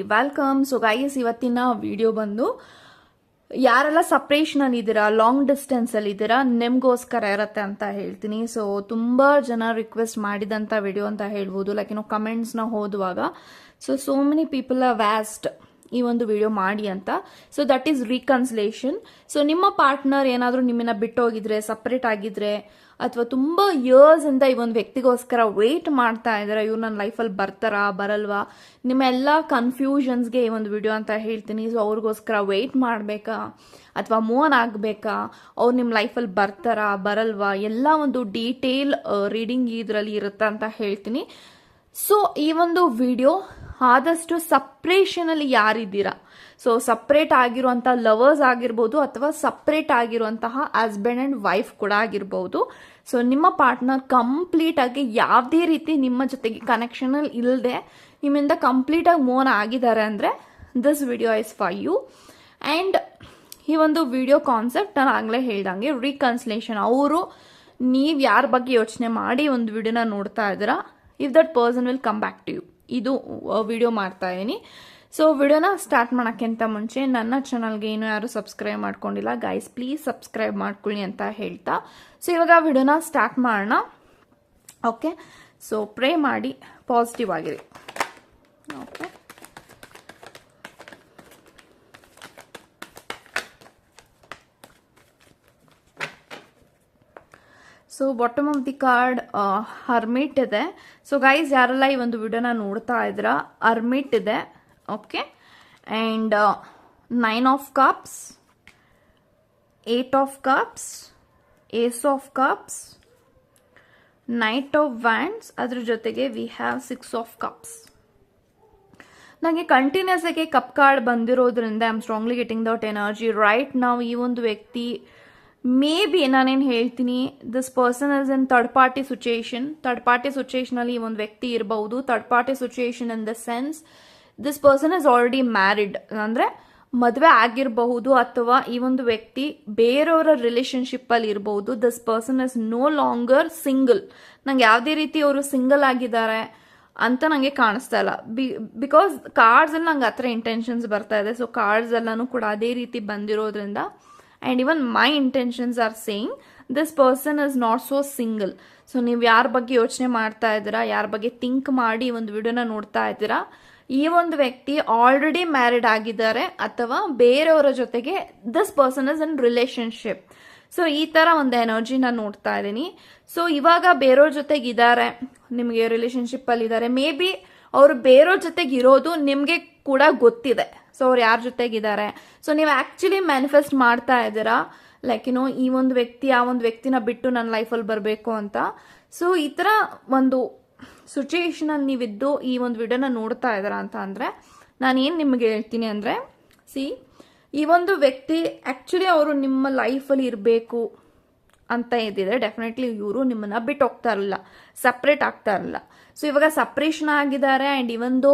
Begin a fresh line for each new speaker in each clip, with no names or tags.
Very welcome so guys ಇವತ್ತಿನ video ಬಂದು ಯಾರೆಲ್ಲ ಸಪ್ರೇಷನ್ ಅಲ್ಲಿ ಇದ್ದೀರಾ ಲಾಂಗ್ ಡಿಸ್ಟೆನ್ಸ್ ಅಲ್ಲಿ ಇದ್ದೀರಾ, ನಿಮ್ಗೋಸ್ಕರ ಇರತ್ತೆ ಅಂತ ಹೇಳ್ತೀನಿ. ಸೊ ತುಂಬಾ ಜನ ರಿಕ್ವೆಸ್ಟ್ ಮಾಡಿದಂತ ವಿಡಿಯೋ ಅಂತ ಹೇಳ್ಬೋದು. ಲೈಕ್ ಏನೋ ಕಮೆಂಟ್ಸ್ನ ಓದುವಾಗ. So so many people are vast ಈ ಒಂದು ವಿಡಿಯೋ ಮಾಡಿ ಅಂತ. So that is reconciliation so ನಿಮ್ಮ ಪಾರ್ಟ್ನರ್ ಏನಾದರೂ ನಿಮ್ಮನ್ನ ಬಿಟ್ಟು ಹೋಗಿದ್ರೆ ಸಪ್ರೇಟ್ ಆಗಿದ್ರೆ, ಅಥವಾ ತುಂಬಾ ಇಯರ್ಸ್ ಇಂದ ಈ ಒಂದು ವ್ಯಕ್ತಿಗೋಸ್ಕರ ವೇಟ್ ಮಾಡ್ತಾ ಇದ್ದಾರೆ ಇವ್ರು ನನ್ನ ಲೈಫಲ್ಲಿ ಬರ್ತಾರಾ, ಬರಲ್ವಾ, ನಿಮ್ಮ ಎಲ್ಲ ಕನ್ಫ್ಯೂಷನ್ಸ್ಗೆ ಈ ಒಂದು ವಿಡಿಯೋ ಅಂತ ಹೇಳ್ತೀನಿ. ಸೊ ಅವ್ರಿಗೋಸ್ಕರ ವೇಟ್ ಮಾಡಬೇಕಾ? ಅಥವಾ ಮೋನ್ ಆಗಬೇಕಾ? ಅವ್ರು ನಿಮ್ಮ ಲೈಫಲ್ಲಿ ಬರ್ತಾರಾ, ಬರಲ್ವಾ? ಎಲ್ಲ ಒಂದು ಡೀಟೇಲ್ ರೀಡಿಂಗ್ ಇದರಲ್ಲಿ ಇರುತ್ತೆ ಅಂತ ಹೇಳ್ತೀನಿ. ಸೊ ಈ ಒಂದು ವಿಡಿಯೋ ಆದಷ್ಟು ಸಪ್ರೇಷನಲ್ಲಿ ಯಾರಿದ್ದೀರಾ? ಸೊ ಸಪ್ರೇಟ್ ಆಗಿರುವಂಥ ಲವರ್ಸ್ ಆಗಿರ್ಬೋದು ಅಥವಾ ಸಪ್ರೇಟ್ ಆಗಿರುವಂತಹ ಹಸ್ಬೆಂಡ್ ಅಂಡ್ ವೈಫ್ ಕೂಡ ಆಗಿರ್ಬೋದು. ಸೊ ನಿಮ್ಮ ಪಾರ್ಟ್ನರ್ ಕಂಪ್ಲೀಟ್ ಆಗಿ ಯಾವುದೇ ರೀತಿ ನಿಮ್ಮ ಜೊತೆಗೆ ಕನೆಕ್ಷನ್ ಅಲ್ಲಿ ಇಲ್ಲದೆ ನಿಮ್ಮಿಂದ ಕಂಪ್ಲೀಟ್ ಆಗಿ ಮೋನ್ ಆಗಿದ್ದಾರೆ ಅಂದ್ರೆ this video is for you and ಈ ಒಂದು ವಿಡಿಯೋ ಕಾನ್ಸೆಪ್ಟ್ ನಾನು ಆಗಲೇ ಹೇಳ್ದಂಗೆ ರೀಕನ್ಸಲೇಷನ್ ಅವರು ನೀವು ಯಾರ ಬಗ್ಗೆ ಯೋಚನೆ ಮಾಡಿ ಒಂದು ವಿಡಿಯೋನ ನೋಡ್ತಾ ಇದ್ದೀರಾ? If that person will come back to you ಇದು ವಿಡಿಯೋ ಮಾಡ್ತಾ ಇದ್ದೀನಿ ಸೊ ವಿಡಿಯೋನ ಸ್ಟಾರ್ಟ್ ಮಾಡೋಕ್ಕಿಂತ ಮುಂಚೆ ನನ್ನ ಚಾನಲ್ಗೆ ಏನು ಯಾರು ಸಬ್ಸ್ಕ್ರೈಬ್ ಮಾಡ್ಕೊಂಡಿಲ್ಲ ಗೈಸ್ ಪ್ಲೀಸ್ ಸಬ್ಸ್ಕ್ರೈಬ್ ಮಾಡ್ಕೊಳ್ಳಿ ಅಂತ ಹೇಳ್ತಾ. ಸೊ ಇವಾಗ ವಿಡಿಯೋನ ಸ್ಟಾರ್ಟ್ ಮಾಡೋಣ. ಓಕೆ ಸೊ ಪ್ರೇ ಮಾಡಿ ಪಾಸಿಟಿವ್ ಆಗಿರಿ okay so bottom of the card hermit ಇದೆ. ಸೊ ಗೈಸ್ ಯಾರೆಲ್ಲ ಈ ಒಂದು ವಿಡಿಯೋನ ನೋಡ್ತಾ ಇದ್ರ ಹರ್ಮಿಟ್ ಇದೆ. Okay and nine of cups eight of cups ace of cups knight of wands ಅದ್ರ ಜೊತೆಗೆ we have six of cups ನನಗೆ ಕಂಟಿನ್ಯೂಸ್ ಆಗಿ ಕಪ್ ಕಾರ್ಡ್ ಬಂದಿರೋದ್ರಿಂದ I am strongly getting doubt energy right ನಾವು ಈ ಒಂದು ವ್ಯಕ್ತಿ ಮೇ ಬಿ ನಾನೇನು ಹೇಳ್ತೀನಿ this person is in third party situation third party ಸಿಚುಯೇಷನಲ್ಲಿ ಒಂದು ವ್ಯಕ್ತಿ ಇರಬಹುದು third party situation in the sense this person is already married ಅಂದ್ರೆ ಮದುವೆ ಆಗಿರಬಹುದು ಅಥವಾ ಈ ಒಂದು ವ್ಯಕ್ತಿ ಬೇರೆಯವರ ರಿಲೇಶನ್ಶಿಪ್ ಅಲ್ಲಿ ಇರಬಹುದು this person is no longer single ನಂಗೆ ಯಾವುದೇ ರೀತಿ ಅವರು ಸಿಂಗಲ್ ಆಗಿದ್ದಾರೆ ಅಂತ ನಂಗೆ ಕಾಣಿಸ್ತಾ ಇಲ್ಲ. ಬಿ ಬಿಕಾಸ್ ಕಾರ್ಡ್ಸ್ ಅಲ್ಲಿ ನಂಗೆ ಹತ್ರ ಇಂಟೆನ್ಷನ್ಸ್ ಬರ್ತಾ ಇದೆ. ಸೊ ಕಾರ್ಡ್ಸ್ ಎಲ್ಲನೂ ಕೂಡ ಅದೇ ರೀತಿ ಬಂದಿರೋದ್ರಿಂದ and even my intentions are saying this person is not so single so ನೀವು ಯಾರ ಬಗ್ಗೆ ಯೋಚನೆ ಮಾಡ್ತಾ ಇದ್ದೀರಾ, ಯಾರ ಬಗ್ಗೆ ಥಿಂಕ್ ಮಾಡಿ ಒಂದು ವಿಡಿಯೋನ ನೋಡ್ತಾ ಇದ್ದೀರಾ, ಈ ಒಂದು ವ್ಯಕ್ತಿ ಆಲ್ರೆಡಿ ಮ್ಯಾರಿಡ್ ಆಗಿದ್ದಾರೆ ಅಥವಾ ಬೇರೆಯವರ ಜೊತೆಗೆ this person is in relationship so ಈ ತರ ಒಂದು ಎನರ್ಜಿನ ನೋಡ್ತಾ ಇದ್ದೀನಿ. ಸೊ ಇವಾಗ ಬೇರೆಯವ್ರ ಜೊತೆಗೆ ಇದ್ದಾರೆ ನಿಮಗೆ ರಿಲೇಶನ್ಶಿಪ್ ಅಲ್ಲಿ ಇದ್ದಾರೆ ಮೇ ಬಿ ಅವರು ಬೇರೆಯವ್ರ ಜೊತೆಗೆ ಇರೋದು ನಿಮಗೆ ಕೂಡ ಗೊತ್ತಿದೆ. ಸೊ ಅವ್ರು ಯಾರ ಜೊತೆಗಿದ್ದಾರೆ. ಸೊ ನೀವು ಆಕ್ಚುಲಿ ಮ್ಯಾನಿಫೆಸ್ಟ್ ಮಾಡ್ತಾ ಇದ್ದೀರಾ. ಲೈಕ್ ಏನೋ ಈ ಒಂದು ವ್ಯಕ್ತಿ, ಆ ಒಂದು ವ್ಯಕ್ತಿನ ಬಿಟ್ಟು ನನ್ನ ಲೈಫಲ್ಲಿ ಬರಬೇಕು ಅಂತ. ಸೊ ಈ ಥರ ಒಂದು ಸಿಚುಯೇಷನ್ ಅಲ್ಲಿ ನೀವಿದ್ದು ಈ ಒಂದು ವಿಡಿಯೋನ ನೋಡ್ತಾ ಇದ್ದೀರಾ ಅಂತ ಅಂದರೆ, ನಾನು ಏನು ನಿಮಗೆ ಹೇಳ್ತೀನಿ ಅಂದರೆ ಸಿ ಈ ಒಂದು ವ್ಯಕ್ತಿ ಆ್ಯಕ್ಚುಲಿ ಅವರು ನಿಮ್ಮ ಲೈಫಲ್ಲಿ ಇರಬೇಕು ಅಂತ ಇದ್ದಿದ್ರೆ ಡೆಫಿನೆಟ್ಲಿ ಇವರು ನಿಮ್ಮನ್ನು ಬಿಟ್ಟು ಹೋಗ್ತಾ ಇರಲಿಲ್ಲ. ಸಪ್ರೇಟ್ ಆಗ್ತಾ ಇರಲಿಲ್ಲ. ಸೊ ಇವಾಗ ಸಪ್ರೇಷನ್ ಆಗಿದ್ದಾರೆ ಆ್ಯಂಡ್ ಇವೊಂದು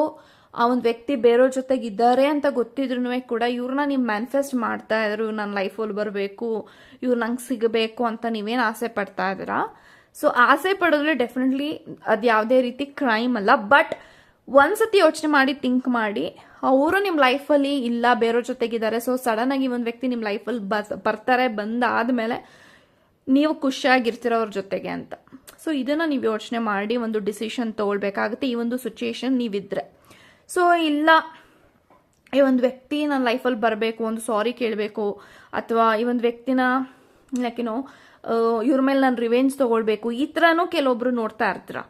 ಆ ಒಂದು ವ್ಯಕ್ತಿ ಬೇರೆಯವ್ರ ಜೊತೆಗೆ ಇದ್ದಾರೆ ಅಂತ ಗೊತ್ತಿದ್ರು ಕೂಡ ಇವ್ರನ್ನ ನೀವು ಮ್ಯಾನಿಫೆಸ್ಟ್ ಮಾಡ್ತಾ ಇದ್ರು ನನ್ನ ಲೈಫಲ್ಲಿ ಬರಬೇಕು, ಇವ್ರು ನಂಗೆ ಸಿಗಬೇಕು ಅಂತ ನೀವೇನು ಆಸೆ ಪಡ್ತಾ ಇದ್ದೀರಾ? ಸೊ ಆಸೆ ಪಡೋದ್ರೆ ಡೆಫಿನೆಟ್ಲಿ ಅದು ಯಾವುದೇ ರೀತಿ ಕ್ರೈಮ್ ಅಲ್ಲ ಬಟ್ ಒಂದ್ಸತಿ ಯೋಚನೆ ಮಾಡಿ ಥಿಂಕ್ ಮಾಡಿ, ಅವರು ನಿಮ್ಮ ಲೈಫಲ್ಲಿ ಇಲ್ಲ ಬೇರೆಯವ್ರ ಜೊತೆಗಿದ್ದಾರೆ ಸೊ ಸಡನ್ ಆಗಿ ಒಂದು ವ್ಯಕ್ತಿ ನಿಮ್ಮ ಲೈಫಲ್ಲಿ ಬರ್ತಾರೆ, ಬಂದಾದ್ಮೇಲೆ ನೀವು ಖುಷಿಯಾಗಿರ್ತೀರ ಅವ್ರ ಜೊತೆಗೆ ಅಂತ. ಸೊ ಇದನ್ನು ನೀವು ಯೋಚನೆ ಮಾಡಿ, ಒಂದು ಡಿಸಿಷನ್ ತೊಗೊಳ್ಬೇಕಾಗುತ್ತೆ, ಈ ಒಂದು ಸಿಚುಯೇಷನ್ ನೀವಿದ್ರೆ. ಸೊ ಇಲ್ಲ. ಈ ಒಂದು ವ್ಯಕ್ತಿ ನನ್ನ ಲೈಫಲ್ಲಿ ಬರಬೇಕು, ಒಂದು ಸಾರಿ ಕೇಳಬೇಕು, ಅಥವಾ ಈ ಒಂದು ವ್ಯಕ್ತಿನ ಯಾಕೆನೋ ಇವ್ರ ಮೇಲೆ ನಾನು ರಿವೆಂಜ್ ತೊಗೊಳ್ಬೇಕು, ಈ ಥರನೂ ಕೆಲವೊಬ್ರು ನೋಡ್ತಾ ಇರ್ತೀರ.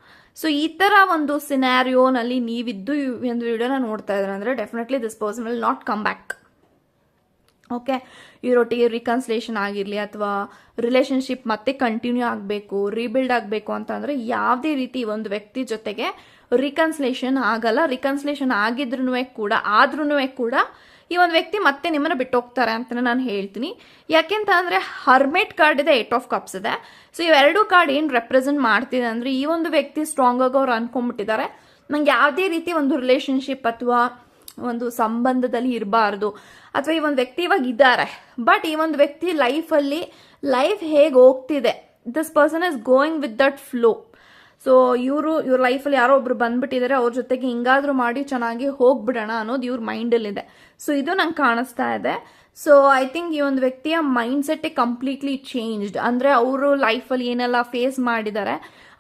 ಸೊ ಈ ಥರ ಒಂದು ಸಿನಾರಿಯೋನಲ್ಲಿ ನೀವಿದ್ದು ಒಂದು ವಿಡಿಯೋನ ನೋಡ್ತಾ ಇದ್ರೆ ಅಂದರೆ definitely this person will not come back okay ಇವರೊಟ್ಟಿಗೆ reconciliation ಆಗಿರಲಿ ಅಥವಾ ರಿಲೇಶನ್ಶಿಪ್ ಮತ್ತೆ ಕಂಟಿನ್ಯೂ ಆಗಬೇಕು ರೀಬಿಲ್ಡ್ ಆಗಬೇಕು ಅಂತಂದರೆ ಯಾವುದೇ ರೀತಿ ಒಂದು ವ್ಯಕ್ತಿ ಜೊತೆಗೆ ರಿಕನ್ಸಿಲೇಷನ್ ಆಗಲ್ಲ ರಿಕನ್ಸ್ಲೇಷನ್ ಆಗಿದ್ರು ಕೂಡ ಆದ್ರೂ ಕೂಡ ಈ ಒಂದು ವ್ಯಕ್ತಿ ಮತ್ತೆ ನಿಮ್ಮನ್ನ ಬಿಟ್ಟು ಹೋಗ್ತಾರೆ ಅಂತ ನಾನು ಹೇಳ್ತೀನಿ. ಯಾಕೆಂತ ಅಂದ್ರೆ ಹರ್ಮೇಟ್ ಕಾರ್ಡ್ ಇದೆ ಏಟ್ ಆಫ್ ಕಪ್ಸ್ ಇದೆ. ಸೊ ಇವೆರಡೂ ಕಾರ್ಡ್ ಏನು ರೆಪ್ರೆಸೆಂಟ್ ಮಾಡ್ತಿದೆ ಅಂದ್ರೆ ಈ ಒಂದು ವ್ಯಕ್ತಿ ಸ್ಟ್ರಾಂಗ್ ಆಗಿ ಅವ್ರು ಅನ್ಕೊಂಡ್ಬಿಟ್ಟಿದ್ದಾರೆ. ನಂಗೆ ಯಾವುದೇ ರೀತಿ ಒಂದು ರಿಲೇಶನ್ಶಿಪ್ ಅಥವಾ ಒಂದು ಸಂಬಂಧದಲ್ಲಿ ಇರಬಾರ್ದು ಅಥವಾ ಈ ಒಂದು ವ್ಯಕ್ತಿ ಇವಾಗ ಇದ್ದಾರೆ. ಬಟ್ ಈ ಒಂದು ವ್ಯಕ್ತಿ ಲೈಫಲ್ಲಿ ಲೈಫ್ ಹೇಗೆ ಹೋಗ್ತಿದೆ? This person is going with that flow so ಇವರು, ಇವ್ರ ಲೈಫಲ್ಲಿ ಯಾರೋ ಒಬ್ರು ಬಂದ್ಬಿಟ್ಟಿದ್ದಾರೆ ಅವ್ರ ಜೊತೆಗೆ ಹಿಂಗಾದ್ರೂ ಮಾಡಿ ಚೆನ್ನಾಗಿ ಹೋಗ್ಬಿಡೋಣ ಅನ್ನೋದು ಇವ್ರ ಮೈಂಡಲ್ಲಿದೆ ಸೊ ಇದು ನಂಗೆ ಕಾಣಿಸ್ತಾ ಇದೆ. ಸೊ ಐ ಥಿಂಕ್ ಈ ಒಂದು ವ್ಯಕ್ತಿಯ ಮೈಂಡ್ ಸೆಟ್ಟೇ ಕಂಪ್ಲೀಟ್ಲಿ ಚೇಂಜ್ಡ್ ಅಂದರೆ ಅವರು ಲೈಫಲ್ಲಿ ಏನೆಲ್ಲ ಫೇಸ್ ಮಾಡಿದ್ದಾರೆ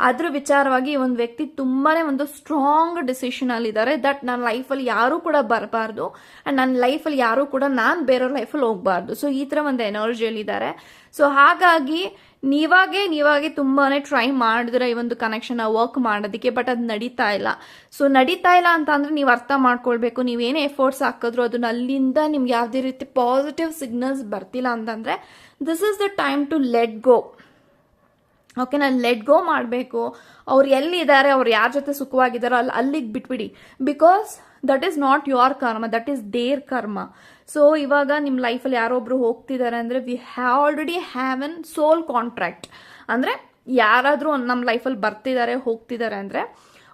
ಅದ್ರ ವಿಚಾರವಾಗಿ ಈ ಒಂದು ವ್ಯಕ್ತಿ ತುಂಬಾನೇ ಒಂದು ಸ್ಟ್ರಾಂಗ್ ಡಿಸಿಷನ್ ಇದ್ದಾರೆ ದಟ್ ನನ್ನ ಲೈಫಲ್ಲಿ ಯಾರೂ ಕೂಡ ಬರಬಾರ್ದು ಆ್ಯಂಡ್ ನನ್ನ ಲೈಫಲ್ಲಿ ಯಾರೂ ಕೂಡ ನಾನು ಬೇರೆಯವ್ರ ಲೈಫಲ್ಲಿ ಹೋಗಬಾರ್ದು. ಸೊ ಈ ಥರ ಒಂದು ಎನರ್ಜಿಯಲ್ಲಿದ್ದಾರೆ ಸೊ ಹಾಗಾಗಿ ನೀವಾಗೆ ನೀವಾಗೆ ತುಂಬಾನೇ ಟ್ರೈ ಮಾಡಿದ್ರೆ ಈ ಒಂದು ಕನೆಕ್ಷನ್ ವರ್ಕ್ ಮಾಡೋದಕ್ಕೆ ಬಟ್ ಅದು ನಡೀತಾ ಇಲ್ಲ. ಸೊ ನಡೀತಾ ಇಲ್ಲ ಅಂತ ಅಂದ್ರೆ ನೀವು ಅರ್ಥ ಮಾಡ್ಕೊಳ್ಬೇಕು. ನೀವೇನೇ ಎಫರ್ಟ್ಸ್ ಹಾಕಿದ್ರು ಅದನ್ನ ಅಲ್ಲಿಂದ ನಿಮ್ಗೆ ಯಾವುದೇ ರೀತಿ ಪಾಸಿಟಿವ್ ಸಿಗ್ನಲ್ಸ್ ಬರ್ತಿಲ್ಲ ಅಂತಂದ್ರೆ this is the time to let go okay ನಾನು ಲೆಟ್ ಗೋ ಮಾಡಬೇಕು. ಅವ್ರು ಎಲ್ಲಿದ್ದಾರೆ, ಅವ್ರು ಯಾರ ಜೊತೆ ಸುಖವಾಗಿದ್ದಾರೋ ಅಲ್ಲಿ ಅಲ್ಲಿಗೆ ಬಿಟ್ಬಿಡಿ. Because that is not your karma that is their karma so ಇವಾಗ ನಿಮ್ಮ ಲೈಫಲ್ಲಿ ಯಾರೊಬ್ರು ಹೋಗ್ತಿದ್ದಾರೆ ಅಂದರೆ we have already have an soul contract ಅಂದರೆ, ಯಾರಾದರೂ ನಮ್ಮ ಲೈಫಲ್ಲಿ ಬರ್ತಿದ್ದಾರೆ ಹೋಗ್ತಿದ್ದಾರೆ ಅಂದರೆ,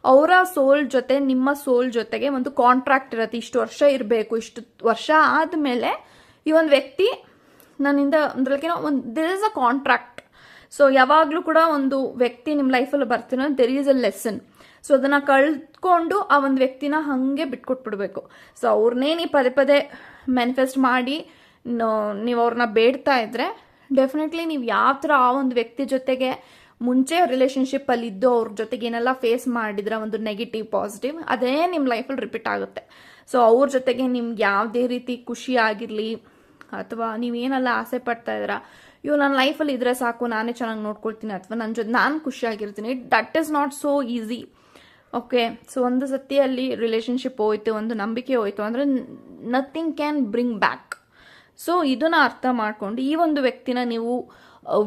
ಅವರ ಸೋಲ್ ಜೊತೆ, ನಿಮ್ಮ ಸೋಲ್ ಜೊತೆಗೆ ಒಂದು ಕಾಂಟ್ರಾಕ್ಟ್ ಇರುತ್ತೆ. ಇಷ್ಟು ವರ್ಷ ಇರಬೇಕು, ಇಷ್ಟು ವರ್ಷ ಆದಮೇಲೆ ಈ ಒಂದು ವ್ಯಕ್ತಿ ನನ್ನಿಂದ ಅಂದ್ರೆ ಒಂದು there is a contract so ಯಾವಾಗಲೂ ಕೂಡ ಒಂದು ವ್ಯಕ್ತಿ ನಿಮ್ಮ ಲೈಫಲ್ಲಿ ಬರ್ತೀನೋ there is a lesson so ಅದನ್ನು ಕಳ್ಕೊಂಡು ಆ ಒಂದು ವ್ಯಕ್ತಿನ ಹಾಗೆ ಬಿಟ್ಕೊಟ್ಬಿಡ್ಬೇಕು. ಸೊ ಅವ್ರನ್ನೇ ನೀವು ಪದೇ ಪದೇ ಮ್ಯಾನಿಫೆಸ್ಟ್ ಮಾಡಿ ನೀವು ಅವ್ರನ್ನ ಬೇಡ್ತಾ ಇದ್ರೆ ಡೆಫಿನೆಟ್ಲಿ ನೀವು ಯಾವ ಥರ ಆ ಒಂದು ವ್ಯಕ್ತಿ ಜೊತೆಗೆ ಮುಂಚೆ ರಿಲೇಷನ್ಶಿಪ್ಪಲ್ಲಿ ಇದ್ದು ಅವ್ರ ಜೊತೆಗೆ ಏನೆಲ್ಲ ಫೇಸ್ ಮಾಡಿದ್ರೆ ಒಂದು ನೆಗೆಟಿವ್ ಪಾಸಿಟಿವ್ ಅದೇ ನಿಮ್ಮ ಲೈಫಲ್ಲಿ ರಿಪೀಟ್ ಆಗುತ್ತೆ. ಸೊ ಅವ್ರ ಜೊತೆಗೆ ನಿಮ್ಗೆ ಯಾವುದೇ ರೀತಿ ಖುಷಿ ಆಗಿರಲಿ, ಅಥವಾ ನೀವೇನೆಲ್ಲ ಆಸೆ ಪಡ್ತಾ ಇದ್ದೀರಾ ಇವು ನನ್ನ ಲೈಫಲ್ಲಿ ಇದ್ರೆ ಸಾಕು, ನಾನೇ ಚೆನ್ನಾಗಿ ನೋಡ್ಕೊಳ್ತೀನಿ, ಅಥವಾ ನನ್ನ ಜೊತೆ ನಾನು ಖುಷಿಯಾಗಿರ್ತೀನಿ that is not so easy okay so ಒಂದು ಸತಿ ಅಲ್ಲಿ ರಿಲೇಶನ್ಶಿಪ್ ಹೋಯ್ತು, ಒಂದು ನಂಬಿಕೆ ಹೋಯ್ತು, ಅಂದರೆ nothing can bring back so ಇದನ್ನ ಅರ್ಥ ಮಾಡ್ಕೊಂಡು ಈ ಒಂದು ವ್ಯಕ್ತಿನ ನೀವು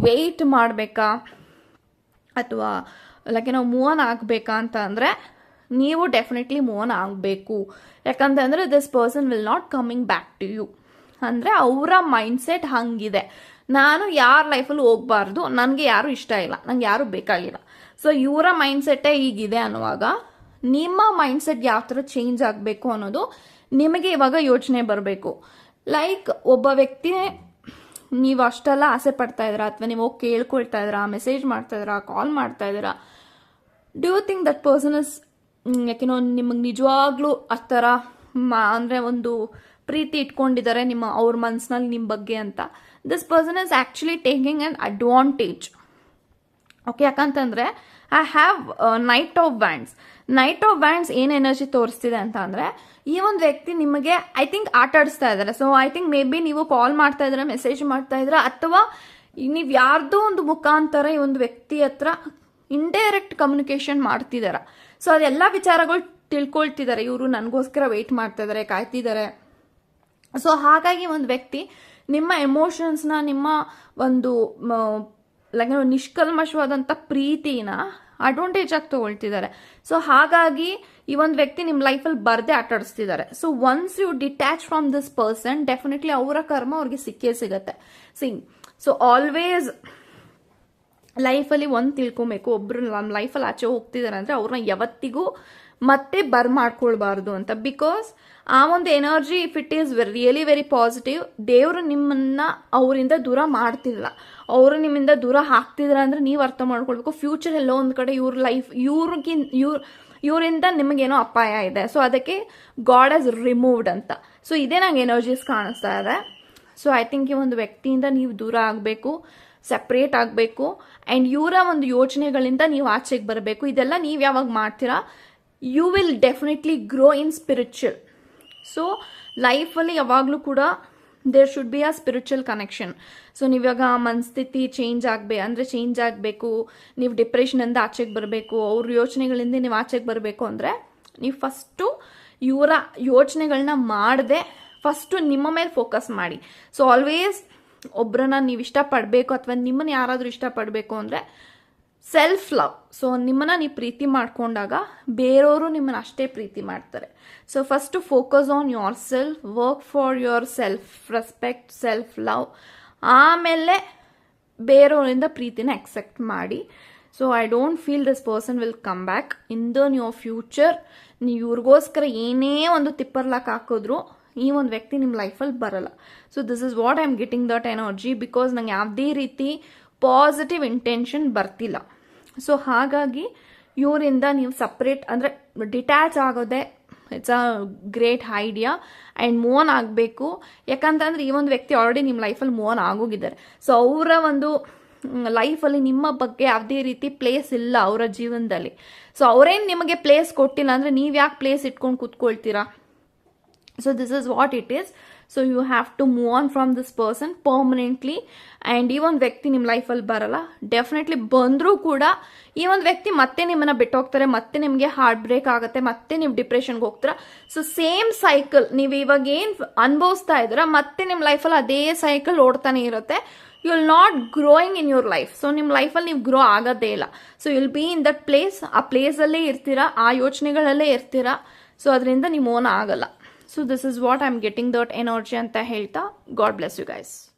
ವೆಯ್ಟ್ ಮಾಡಬೇಕಾ? ಅಥವಾ ಲೈಕ್ ನಾವು ಮೂವ್ ಆನ್ ಆಗಬೇಕಾ ಅಂತ ಅಂದರೆ, ನೀವು ಡೆಫಿನೆಟ್ಲಿ ಮೂವ್ ಆನ್ ಆಗಬೇಕು. ಯಾಕಂತಂದರೆ this person will not coming back to you ಅಂದರೆ ಅವರ ಮೈಂಡ್ಸೆಟ್ ಹಂಗಿದೆ. ನಾನು ಯಾರ ಲೈಫಲ್ಲಿ ಹೋಗಬಾರ್ದು, ನನಗೆ ಯಾರು ಇಷ್ಟ ಇಲ್ಲ, ನಂಗೆ ಯಾರು ಬೇಕಾಗಿಲ್ಲ. ಸೊ ಇವರ ಮೈಂಡ್ಸೆಟ್ಟೇ ಈಗಿದೆ ಅನ್ನುವಾಗ, ನಿಮ್ಮ ಮೈಂಡ್ಸೆಟ್ ಯಾವ ಥರ ಚೇಂಜ್ ಆಗಬೇಕು ಅನ್ನೋದು ನಿಮಗೆ ಇವಾಗ ಯೋಚನೆ ಬರಬೇಕು. ಲೈಕ್ ಒಬ್ಬ ವ್ಯಕ್ತಿ ನೀವು ಅಷ್ಟೆಲ್ಲ ಆಸೆ ಪಡ್ತಾ ಇದ್ದೀರಾ, ಅಥವಾ ನೀವು ಹೋಗಿ ಕೇಳ್ಕೊಳ್ತಾ ಇದ್ದೀರಾ ಮೆಸೇಜ್ ಮಾಡ್ತಾ ಇದ್ದೀರಾ ಕಾಲ್ ಮಾಡ್ತಾ ಇದ್ದೀರಾ do think that person is ಯಾಕೆನೋ ನಿಮಗೆ ನಿಜವಾಗ್ಲೂ ಆ ಥರ, ಮಾ, ಅಂದರೆ ಒಂದು ಪ್ರೀತಿ ಇಟ್ಕೊಂಡಿದ್ದಾರೆ ನಿಮ್ಮ, ಅವ್ರ ಮನಸ್ಸಿನಲ್ಲಿ ನಿಮ್ಮ ಬಗ್ಗೆ ಅಂತ. This person is actually taking an advantage okay ಯಾಕಂತಂದರೆ I have knight of wands knight of wands ಏನು ಎನರ್ಜಿ ತೋರಿಸ್ತಿದೆ ಅಂತ ಅಂದ್ರೆ ಈ ಒಂದು ವ್ಯಕ್ತಿ ನಿಮಗೆ ಐ ಥಿಂಕ್ ಆಟ ಆಡಿಸ್ತಾ ಇದ್ದಾರೆ. So I think may be ನೀವು ಕಾಲ್ ಮಾಡ್ತಾ ಇದ್ರೆ ಮೆಸೇಜ್ ಮಾಡ್ತಾ ಇದ್ರೆ ಅಥವಾ ನೀವು ಯಾರ್ದೋ ಒಂದು ಮುಖಾಂತರ ಈ ಒಂದು ವ್ಯಕ್ತಿ ಹತ್ರ ಇಂಡೈರೆಕ್ಟ್ ಕಮ್ಯುನಿಕೇಶನ್ ಮಾಡ್ತಿದಾರ ಸೊ ಅದೆಲ್ಲ ವಿಚಾರಗಳು ತಿಳ್ಕೊಳ್ತಿದ್ದಾರೆ. ಇವರು ನನಗೋಸ್ಕರ ವೆಯ್ಟ್ ಮಾಡ್ತಾ ಇದ್ದಾರೆ, ಕಾಯ್ತಿದ್ದಾರೆ. ಸೊ ಹಾಗಾಗಿ ಒಂದು ವ್ಯಕ್ತಿ ನಿಮ್ಮ ಎಮೋಷನ್ಸ್ನ ನಿಮ್ಮ ಒಂದು ಲೈಕ್ ನಿಷ್ಕಲ್ಮಶವಾದಂಥ ಪ್ರೀತಿನ ಅಡ್ವಾಂಟೇಜ್ ಆಗಿ ತಗೊಳ್ತಿದ್ದಾರೆ. ಸೊ ಹಾಗಾಗಿ ಈ ಒಂದು ವ್ಯಕ್ತಿ ನಿಮ್ಮ ಲೈಫಲ್ಲಿ ಬರದೆ ಆಟಾಡಿಸ್ತಿದ್ದಾರೆ. So once you detach from this person definitely ಅವರ ಕರ್ಮ ಅವ್ರಿಗೆ ಸಿಕ್ಕೇ ಸಿಗತ್ತೆ. ಸಿಂಗ್ ಸೊ ಆಲ್ವೇಸ್ ಲೈಫಲ್ಲಿ ಒಂದು ತಿಳ್ಕೊಬೇಕು. ಒಬ್ರು ನಮ್ಮ ಲೈಫಲ್ಲಿ ಆಚೆ ಹೋಗ್ತಿದ್ದಾರೆ ಅಂದರೆ ಅವ್ರನ್ನ ಯಾವತ್ತಿಗೂ ಮತ್ತೆ ಬರ್ ಮಾಡ್ಕೊಳ್ಬಾರ್ದು ಅಂತ. ಬಿಕಾಸ್ ಆ ಒಂದು energy if it is really very positive ದೇವರು ನಿಮ್ಮನ್ನ ಅವರಿಂದ ದೂರ ಮಾಡ್ತಿಲ್ಲ. ಅವರು ನಿಮ್ಮಿಂದ ದೂರ ಹಾಕ್ತಿದ್ರ ಅಂದ್ರೆ ನೀವು ಅರ್ಥ ಮಾಡ್ಕೊಳ್ಬೇಕು. ಫ್ಯೂಚರ್ ಎಲ್ಲೋ ಒಂದು ಕಡೆ ಇವ್ರ ಲೈಫ್ ಇವ್ರಿಗಿನ್, ಇವ್ರ, ಇವರಿಂದ ನಿಮಗೇನೋ ಅಪಾಯ ಇದೆ. ಸೊ ಅದಕ್ಕೆ ಗಾಡ್ ಆಸ್ ರಿಮೂವ್ಡ್ ಅಂತ. ಸೊ ಇದೇ ನಂಗೆ ಎನರ್ಜೀಸ್ ಕಾಣಿಸ್ತಾ ಇದೆ. ಸೊ ಐ ಥಿಂಕ್ ಈ ಒಂದು ವ್ಯಕ್ತಿಯಿಂದ ನೀವು ದೂರ ಆಗಬೇಕು ಸಪ್ರೇಟ್ ಆಗಬೇಕು ಆ್ಯಂಡ್ ಇವರ ಒಂದು ಯೋಚನೆಗಳಿಂದ ನೀವು ಆಚೆಗೆ ಬರಬೇಕು. ಇದೆಲ್ಲ ನೀವು ಯಾವಾಗ ಮಾಡ್ತೀರಾ? You will definitely grow in spiritual so ಲೈಫಲ್ಲಿ ಯಾವಾಗಲೂ ಕೂಡ there should be a spiritual connection so ನೀವಾಗ ಮನಸ್ಥಿತಿ ಚೇಂಜ್ ಆಗಬೇಕು ಅಂದರೆ ಚೇಂಜ್ ಆಗಬೇಕು, ನೀವು ಡಿಪ್ರೆಷನಿಂದ ಆಚೆಗೆ ಬರಬೇಕು, ಅವ್ರ ಯೋಚನೆಗಳಿಂದ ನೀವು ಆಚೆಗೆ ಬರಬೇಕು ಅಂದರೆ ನೀವು ಫಸ್ಟು ಇವರ ಯೋಚನೆಗಳನ್ನ ಮಾಡದೆ ಫಸ್ಟು ನಿಮ್ಮ ಮೇಲೆ ಫೋಕಸ್ ಮಾಡಿ. ಸೊ ಆಲ್ವೇಸ್ ಒಬ್ಬರನ್ನ ನೀವು ಇಷ್ಟಪಡಬೇಕು ಅಥವಾ ನಿಮ್ಮನ್ನು ಯಾರಾದರೂ ಇಷ್ಟಪಡಬೇಕು ಅಂದರೆ ಸೆಲ್ಫ್ ಲವ್ ಸೊ ನಿಮ್ಮನ್ನ ನೀವು ಪ್ರೀತಿ ಮಾಡ್ಕೊಂಡಾಗ ಬೇರೆಯವರು ನಿಮ್ಮನ್ನ ಅಷ್ಟೇ ಪ್ರೀತಿ ಮಾಡ್ತಾರೆ. So first focus on yourself work for yourself respect self love ಆಮೇಲೆ ಬೇರೆಯವರಿಂದ ಪ್ರೀತಿನ ಎಕ್ಸೆಪ್ಟ್ ಮಾಡಿ. So I don't feel this person will come back in the new future ನೀವು ಇವ್ರಿಗೋಸ್ಕರ ಏನೇ ಒಂದು ತಿಪ್ಪರ್ಲಾಕ್ ಹಾಕಿದ್ರು ಈ ಒಂದು ವ್ಯಕ್ತಿ ನಿಮ್ಮ ಲೈಫಲ್ಲಿ ಬರಲ್ಲ. So this is what I am getting that energy because ನಂಗೆ ಯಾವುದೇ ರೀತಿ ಪಾಸಿಟಿವ್ ಇಂಟೆನ್ಷನ್ ಬರ್ತಿಲ್ಲ. ಸೊ ಹಾಗಾಗಿ ಇವರಿಂದ ನೀವು ಸಪ್ರೇಟ್ ಅಂದರೆ ಡಿಟ್ಯಾಚ್ ಆಗೋದೆ it's a great idea and ಮೋನ್ ಆಗಬೇಕು. ಯಾಕಂತಂದ್ರೆ ಈ ಒಂದು ವ್ಯಕ್ತಿ ಆಲ್ರೆಡಿ ನಿಮ್ಮ ಲೈಫಲ್ಲಿ ಮೋನ್ ಆಗೋಗಿದ್ದಾರೆ. ಸೊ ಅವರ ಒಂದು ಲೈಫಲ್ಲಿ ನಿಮ್ಮ ಬಗ್ಗೆ ಯಾವುದೇ ರೀತಿ ಪ್ಲೇಸ್ ಇಲ್ಲ ಅವರ ಜೀವನದಲ್ಲಿ. ಸೊ ಅವರೇನು ನಿಮಗೆ ಪ್ಲೇಸ್ ಕೊಟ್ಟಿಲ್ಲ ಅಂದರೆ ನೀವು ಯಾಕೆ ಪ್ಲೇಸ್ ಇಟ್ಕೊಂಡು ಕೂತ್ಕೊಳ್ತೀರಾ? So this is what it is so you have to move on from this person permanently and ಈ ಒಂದು ವ್ಯಕ್ತಿ ನಿಮ್ಮ ಲೈಫಲ್ಲಿ ಬರಲ್ಲ ಡೆಫಿನೆಟ್ಲಿ ಬಂದರೂ ಕೂಡ ಈ ಒಂದು ವ್ಯಕ್ತಿ ಮತ್ತೆ ನಿಮ್ಮನ್ನು ಬಿಟ್ಟೋಗ್ತಾರೆ ಮತ್ತೆ ನಿಮಗೆ ಹಾರ್ಟ್ ಬ್ರೇಕ್ ಆಗುತ್ತೆ ಮತ್ತೆ ನೀವು ಡಿಪ್ರೆಷನ್ಗೆ ಹೋಗ್ತೀರಾ ಸೊ ಸೇಮ್ ಸೈಕಲ್ ನೀವು ಇವಾಗ ಏನು ಅನುಭವಿಸ್ತಾ ಇದ್ದೀರಾ ಮತ್ತೆ ನಿಮ್ಮ ಲೈಫಲ್ಲಿ ಅದೇ ಸೈಕಲ್ ಓಡ್ತಾನೆ ಇರುತ್ತೆ you will not growing in your life so ನಿಮ್ಮ ಲೈಫಲ್ಲಿ ನೀವು ಗ್ರೋ ಆಗೋದೇ ಇಲ್ಲ so will be in that place ಆ ಪ್ಲೇಸಲ್ಲೇ ಇರ್ತೀರಾ ಆ ಯೋಚನೆಗಳಲ್ಲೇ ಇರ್ತೀರಾ ಸೊ ಅದರಿಂದ ನೀವು ಓನ್ ಆಗಲ್ಲ So this is what I'm getting that energy and the health. God bless you guys.